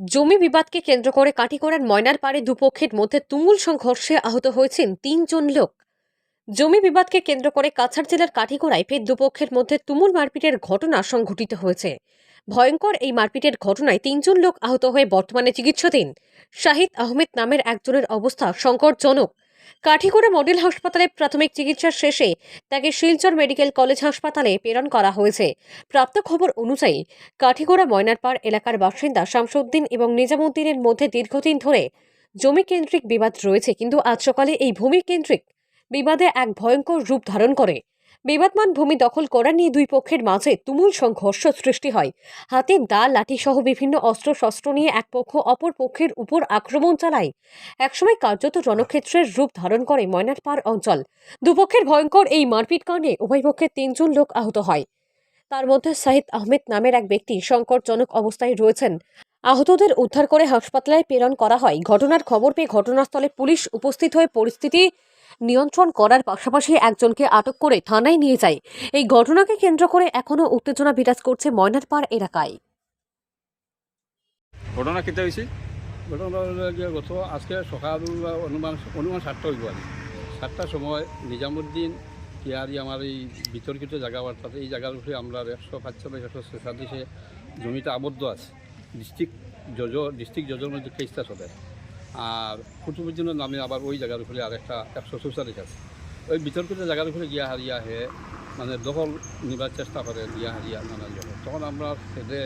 জমি বিবাদকে কেন্দ্র করে কাটিকোড়ার ময়নার পাড়ে দুপক্ষের মধ্যে তুমুল সংঘর্ষে আহত হয়েছেন তিনজন লোক। জমি বিবাদকে কেন্দ্র করে কাছাড় জেলার কাঠিগড়ায় ফের দুপক্ষের মধ্যে তুমুল মারপিটের ঘটনা সংঘটিত হয়েছে। ভয়ঙ্কর এই মারপিটের ঘটনায় তিনজন লোক আহত হয়ে বর্তমানে চিকিৎসাধীন। শাহিদ আহমেদ নামের একজনের অবস্থা সংকটজনক। কাঠিগড়া মডেল হাসপাতালে প্রাথমিক চিকিৎসা শেষে তাকে শিলচর মেডিকেল কলেজ হাসপাতালে প্রেরণ করা হয়েছে। প্রাপ্ত খবর অনুযায়ী, কাঠিগোড়া ময়নারপাড় এলাকার বাসিন্দা শামসুদ্দিন এবং নিজামুদ্দিনের মধ্যে দীর্ঘদিন ধরে জমি কেন্দ্রিক বিবাদ রয়েছে, কিন্তু আজ সকালে এই ভূমি কেন্দ্রিক বিবাদে এক ভয়ঙ্কর রূপ ধারণ করে। বিবাদমান ভূমি দখল করা নিয়ে দুই পক্ষের মাঝে তুমুল সংঘর্ষ সৃষ্টি হয়। হাতে দা, লাঠি সহ বিভিন্ন অস্ত্রশস্ত্র নিয়ে এক পক্ষ অপর পক্ষের উপর আক্রমণ চালায়। একসময় কার্যত রণক্ষেত্রের রূপ ধারণ করে ময়নারপাড় অঞ্চল। দুপক্ষের ভয়ঙ্কর এই মারপিট কাণ্ডে উভয় পক্ষের তিনজন লোক আহত হয়। তার মধ্যে সাহিদ আহমেদ নামের এক ব্যক্তি সংকটজনক অবস্থায় রয়েছেন। আহতদের উদ্ধার করে হাসপাতালে প্রেরণ করা হয়। ঘটনার খবর পেয়ে ঘটনাস্থলে পুলিশ উপস্থিত হয়ে পরিস্থিতি নিয়ন্ত্রণ করার পাশাপাশি একজনকে আটক করে থানায় নিয়ে যায়। এই ঘটনাকে কেন্দ্র করে এখনও উত্তেজনা বিরাজ করছে ময়নারপাড় এলাকায়। ঘটনা কেটে হয়েছে ঘটনা গত আজকে সকাল অনুমান অনুমান সাতটা হইব আর সাতটার সময় নিজামুদ্দিন ইয়ারি আমার এই বিতর্কিত জায়গা বার্তাতে এই জায়গার উপরে আমরা একশো পাঁচচল্লিশ একশো ছেচল্লিশে জমিটা আবদ্ধ আছে। ডিস্ট্রিক্ট জজ ডিস্ট্রিক্ট জজের মধ্যে কেসটা চলে। আর কুতুবুদ্দিনের নামে আবার ওই জায়গার উপরে আর একটা একশো চৌচল্লিশ আছে। ওই বিতর্কিত জায়গার উপরে গিয়া হারিয়া হে মানে দখল নিবার চেষ্টা করে গিয়া হারিয়া নানা যখন, তখন আমরা সেদে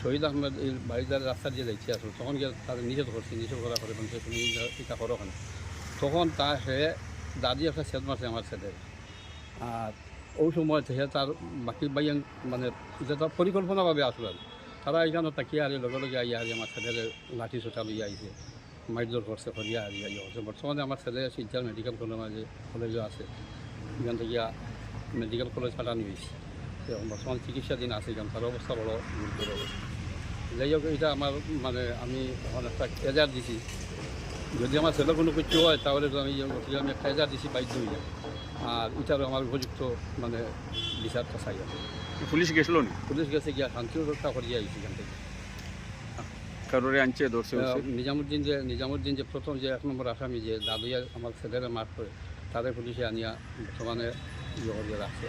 শহীদ আহমেদ এই বাড়িদার রাস্তা দিয়ে যাইতে আসলো তখন গিয়ে তার নিষেধ করছি, নিষেধ করা করে বলছে, তুমি এটা করো কেন? তখন তা সে দাদি একটা সেদ মারছে আমার ছেলে আর ওই সময় সে তার বাকি বাইয়ান মানে যেটা পরিকল্পনাভাবে আসলো। তারা এখানে তাকিয়ে আরে লগে লগে আইয়া হারিয়ে আমার ছেলের লাঠি সোটা লইয়া আইছে। মাইজোর করছে করিয়া হারিয়া ইয়ে করছে। বর্তমানে আমার ছেলে শিলচর মেডিকেল কলেজ মাঝে কলেজও আছে। এখান থেকে মেডিকেল কলেজ পাঠানো হয়েছে। তো বর্তমান চিকিৎসাধীন আছে এখান তার অবস্থা বড় গুরুতর অবস্থা। যাই হোক এটা আমার মানে আমি অনেকটা এজার দিছি। যদি আমার ছেলে কোনো কিছু হয় তাহলে তো আমি গতিকে আমি একটা এজার দিছি বাধ্য হয়ে। আর এটারও আমার উপযুক্ত মানে বিচারটা চাই আর। পুলিশ গেছিল পুলিশ গেছে গিয়া শান্তি রক্ষা করিয়া আইছি এখান থেকে। কারোরে আনছে ধরছে নিজামুদ্দিন যে নিজামুদ্দিন যে প্রথম যে এক নম্বর আসামি যে দাদুয়া আমার ছেলেরা মার করে তাদের পুলিশে আনিয়া বর্তমানে ইয়ে রাখছে।